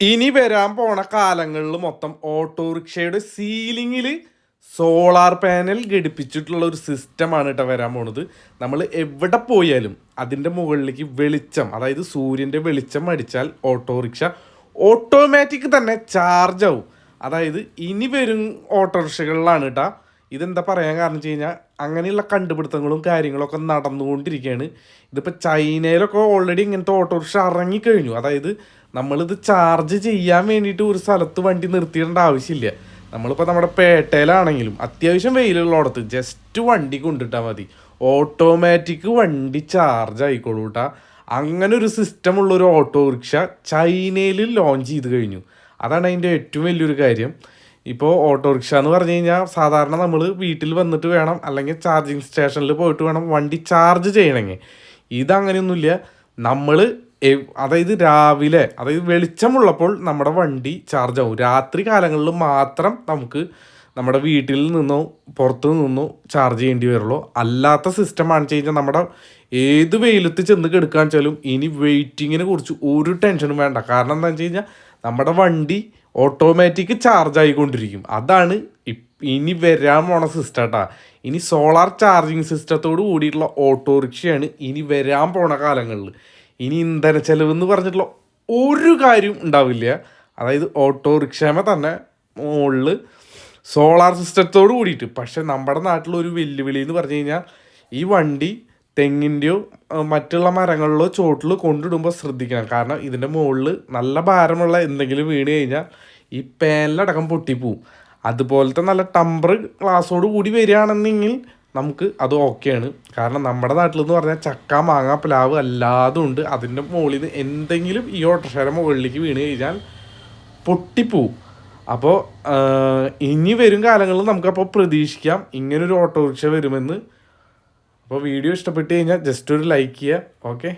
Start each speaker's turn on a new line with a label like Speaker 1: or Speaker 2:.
Speaker 1: ഇനി വരാൻ പോണ കാലങ്ങളിൽ മൊത്തം ഓട്ടോറിക്ഷയുടെ സീലിങ്ങിൽ സോളാർ പാനൽ ഘടിപ്പിച്ചിട്ടുള്ള ഒരു സിസ്റ്റമാണ് കേട്ടോ വരാൻ പോണത്. നമ്മൾ എവിടെ പോയാലും അതിന്റെ മുകളിലേക്ക് വെളിച്ചം അതായത് സൂര്യന്റെ വെളിച്ചം അടിച്ചാൽ ഓട്ടോറിക്ഷ ഓട്ടോമാറ്റിക് തന്നെ ചാർജ് ആവും. അതായത് ഇനി വരും ഓട്ടോറിക്ഷകളിലാണ് കേട്ടോ ഇതെന്താ പറയാൻ കാരണം വെച്ച് കഴിഞ്ഞാൽ അങ്ങനെയുള്ള കണ്ടുപിടുത്തങ്ങളും കാര്യങ്ങളൊക്കെ നടന്നുകൊണ്ടിരിക്കുകയാണ് ഇതിപ്പോൾ ചൈനയിലൊക്കെ ഓൾറെഡി ഇങ്ങനത്തെ ഓട്ടോറിക്ഷ ഇറങ്ങിക്കഴിഞ്ഞു. അതായത് നമ്മളിത് ചാർജ് ചെയ്യാൻ വേണ്ടിയിട്ട് ഒരു സ്ഥലത്ത് വണ്ടി നിർത്തിയിടേണ്ട ആവശ്യമില്ല. നമ്മളിപ്പോൾ നമ്മുടെ പേട്ടയിലാണെങ്കിലും അത്യാവശ്യം വെയിലുള്ളടത്ത് ജസ്റ്റ് വണ്ടി കൊണ്ടിട്ടാൽ മതി. ഓട്ടോമാറ്റിക് വണ്ടി ചാർജ് ആയിക്കോളൂ കേട്ടാ അങ്ങനെ ഒരു സിസ്റ്റം ഒരു ഓട്ടോറിക്ഷ ചൈനയിൽ ലോഞ്ച് ചെയ്ത് കഴിഞ്ഞു. അതാണ് അതിന്റെ ഏറ്റവും വലിയൊരു കാര്യം. ഇപ്പോൾ ഓട്ടോറിക്ഷ എന്ന് പറഞ്ഞു കഴിഞ്ഞാൽ സാധാരണ നമ്മൾ വീട്ടിൽ വന്നിട്ട് വേണം അല്ലെങ്കിൽ ചാർജിങ് സ്റ്റേഷനിൽ പോയിട്ട് വേണം വണ്ടി ചാർജ് ചെയ്യണമെങ്കിൽ ഇതങ്ങനെയൊന്നുമില്ല നമ്മൾ അതായത് രാവിലെ അതായത് വെളിച്ചമുള്ളപ്പോൾ നമ്മുടെ വണ്ടി ചാർജ് ആവും രാത്രി കാലങ്ങളിൽ മാത്രം നമുക്ക് നമ്മുടെ വീട്ടിൽ നിന്നോ പുറത്തു നിന്നോ ചാർജ് ചെയ്യേണ്ടി വരുള്ളൂ. അല്ലാത്ത സിസ്റ്റം ആണെന്ന് കഴിഞ്ഞാൽ നമ്മുടെ ഏത് വെയിലത്ത് ചെന്ന് കെടുക്കാന്ന് വെച്ചാലും ഇനി വെയിറ്റിങ്ങിനെ കുറിച്ച് ഒരു ടെൻഷനും വേണ്ട. കാരണം എന്താണെന്ന് വെച്ച് കഴിഞ്ഞാൽ നമ്മുടെ വണ്ടി ഓട്ടോമാറ്റിക് ചാർജ് ആയിക്കൊണ്ടിരിക്കും. അതാണ് ഇനി വരാൻ പോണ സിസ്റ്റം കേട്ടാ ഇനി സോളാർ ചാർജിങ് സിസ്റ്റത്തോട് കൂടിയിട്ടുള്ള ഓട്ടോറിക്ഷയാണ് ഇനി വരാൻ പോണ കാലങ്ങളിൽ. ഇനി ഇന്ധന ചെലവ് എന്ന് പറഞ്ഞിട്ടുള്ള ഒരു കാര്യം ഉണ്ടാവില്ല. അതായത് ഓട്ടോറിക്ഷമ തന്നെ മുകളിൽ സോളാർ സിസ്റ്റത്തോട് കൂടിയിട്ട്. പക്ഷെ നമ്മുടെ നാട്ടിലൊരു വെല്ലുവിളി എന്ന് പറഞ്ഞു കഴിഞ്ഞാൽ ഈ വണ്ടി തെങ്ങിന്റെയോ മറ്റുള്ള മരങ്ങളിലോ ചോട്ടിൽ കൊണ്ടിടുമ്പോൾ ശ്രദ്ധിക്കണം. കാരണം ഇതിന്റെ മുകളിൽ നല്ല ഭാരമുള്ള എന്തെങ്കിലും വീണ് കഴിഞ്ഞാൽ ഈ പാനലടക്കം പൊട്ടിപ്പോവും. അതുപോലത്തെ നല്ല ടമ്പർ ഗ്ലാസ്സോട് കൂടി വരികയാണെന്നെങ്കിൽ നമുക്ക് അത് ഓക്കെയാണ്. കാരണം നമ്മുടെ നാട്ടിൽ എന്ന് പറഞ്ഞാൽ ചക്ക മാങ്ങ പ്ലാവ് അല്ലാതും ഉണ്ട്. അതിന്റെ മുകളിൽ നിന്ന് എന്തെങ്കിലും ഈ ഓട്ടോഷയുടെ മുകളിലേക്ക് വീണ് കഴിഞ്ഞാൽ പൊട്ടിപ്പോവും. അപ്പോൾ ഇനി വരും കാലങ്ങളിൽ നമുക്കപ്പോൾ പ്രതീക്ഷിക്കാം ഇങ്ങനൊരു ഓട്ടോറിക്ഷ വരുമെന്ന്. അപ്പോൾ വീഡിയോ ഇഷ്ടപ്പെട്ട് കഴിഞ്ഞാൽ ജസ്റ്റ് ഒരു ലൈക്ക് ചെയ്യുക ഓക്കെ